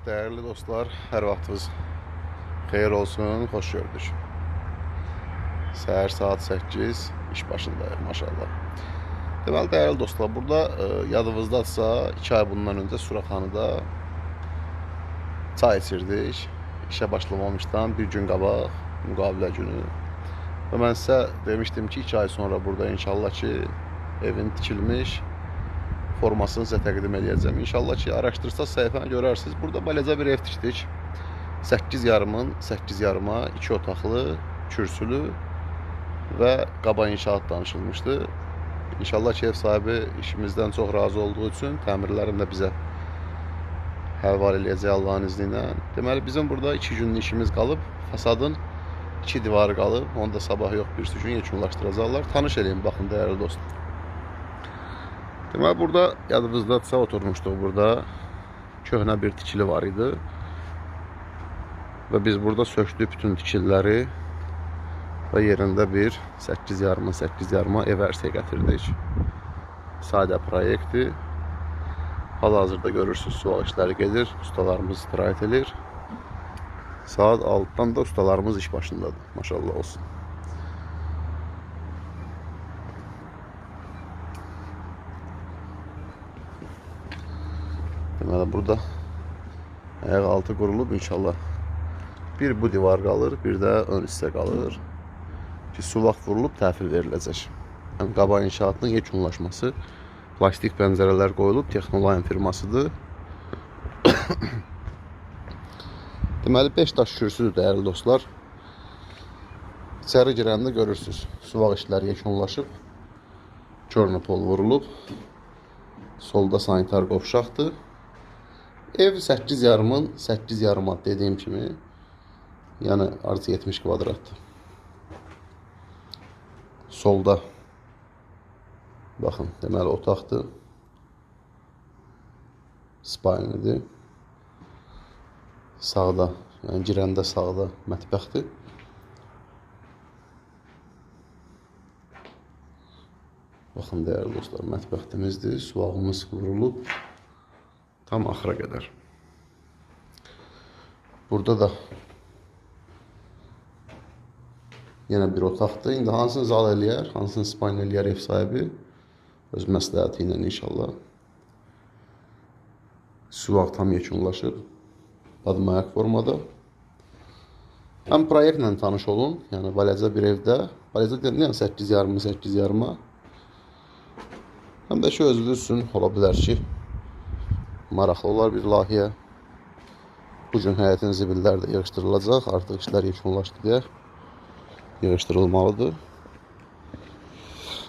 Değerli dostlar, hər vaxtınız xeyir olsun, xoş gördük. Səhər saat 8, iş başındayım maşallah. Deməli, dəyərli dostlar, burada e, yadınızdadsa 2 ay bundan öncə Suraxanıda çay içirdik. İşə başlamamışdan bir gün qabaq müqavilə günü. Və mən sizə demişdim ki, 2 ay sonra burada inşallah ki, evin tikilmiş formasını sizə təqdim edəcəm. İnşallah ki, araşdırsaz səhifəni görərsiniz. Burada balaca bir ev tikdik. 8 yarımın 8 yarıma 2 otaqlı, kürsülü və qaba inşaat danışılmışdı. İnşallah ki, ev sahibi işimizdən çox razı olduğu üçün təmirlərini də bizə həval eləyəcək Allahın izni ilə. Deməli bizim burada 2 günlük işimiz qalıb. Fasadın 2 divarı qalıb. Onu da sabah yox bir gün yekunlaşdıracaqlar. Tanış eləyin baxın dəyərli dostlar. Deməli burada yadınızdadsa oturmuşduq burada. Köhnə bir tikili var idi. Və biz burada sökdük bütün tikililəri və yerində bir 8 yarıma 8 yarıma ev ərsəyə gətirdik. Sadə proyektdir. Hal-hazırda görürsüz sual işləri gedir. Ustalarımız istirahət edir. Saat 6-dan da ustalarımız iş başındadır. Maşallah olsun. Deməli burada ayaq altı qurulub inşallah. Bir bu divar qalır, bir də ön hissə qalır. Ki sulaq vurulub təhvil veriləcək. Yəni qaba inşaatının yekunlaşması. Plastik pəncərələr qoyulub, Texnoline firmasıdır. Deməli 5 daş kürsüdür dəyərli dostlar. İçəri girəndə görürsüz. Sulaq işləri yekunlaşıb. Körnopol vurulub. Solda sanitar qovşaqdır. Ev 8 yarımın 8 yarıma dediyim kimi yəni artı 70 kvadratdır. Solda baxın, deməli otaqdır. Spalnidir. Sağda, yəni girəndə sağda mətbəxdir. Baxın dəyərli dostlar, mətbəximizdir. Sulağımız vurulub tam axıra qədər. Burada da yenə bir otaqdır. İndi hansını zal eləyər, hansını spayn eləyər ev sahibi öz məsləhəti ilə inşallah. Sulaq tam yekunlaşıb. Badmayak formada. Həm proyektlə tanış olun. Yəni balaca bir evdə, balaca deyəndə yəni 8 yarımı 8 yarıma. Həm də ki özünüz üçün ola bilər ki, maraqlı olar bir layihə. Bu gün həyətin zibilləri də yığışdırılacaq. Artıq işlər yekunlaşdı deyə yığışdırılmalıdır.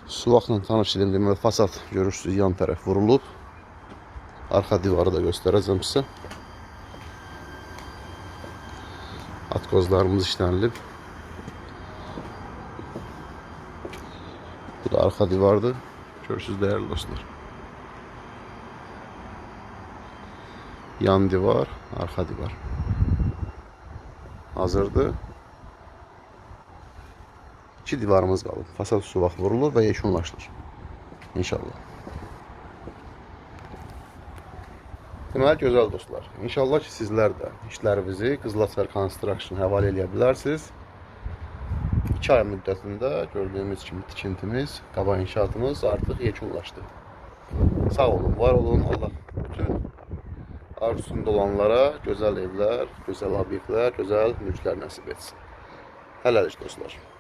Sulaqla tanış edin deməli fasad görürsüz yan tərəf vurulub. Arxa divarı da göstərəcəm sizə. Atkozlarımız işlənilib. Bu da arxa divardır. Görürsüz dəyərli dostlar. Yan divar, arxa divar. Hazırdır. İki divarımız qalıb. Fasad suvaq vurulur və yekunlaşılır. İnşallah. Deməli, gözəl dostlar. İnşallah ki, sizlər də işlərinizi Qızlaçar Construction həvalə eləyə bilərsiniz. 2 ay müddətində gördüyümüz kimi tikintimiz, qaba inşaatımız artıq yekunlaşdı. Sağ olun, var olun. Allah bütün arzusunda olanlara gözəl evlər, gözəl obyektlər, gözəl mülklər nəsib etsin. Hələlik dostlar.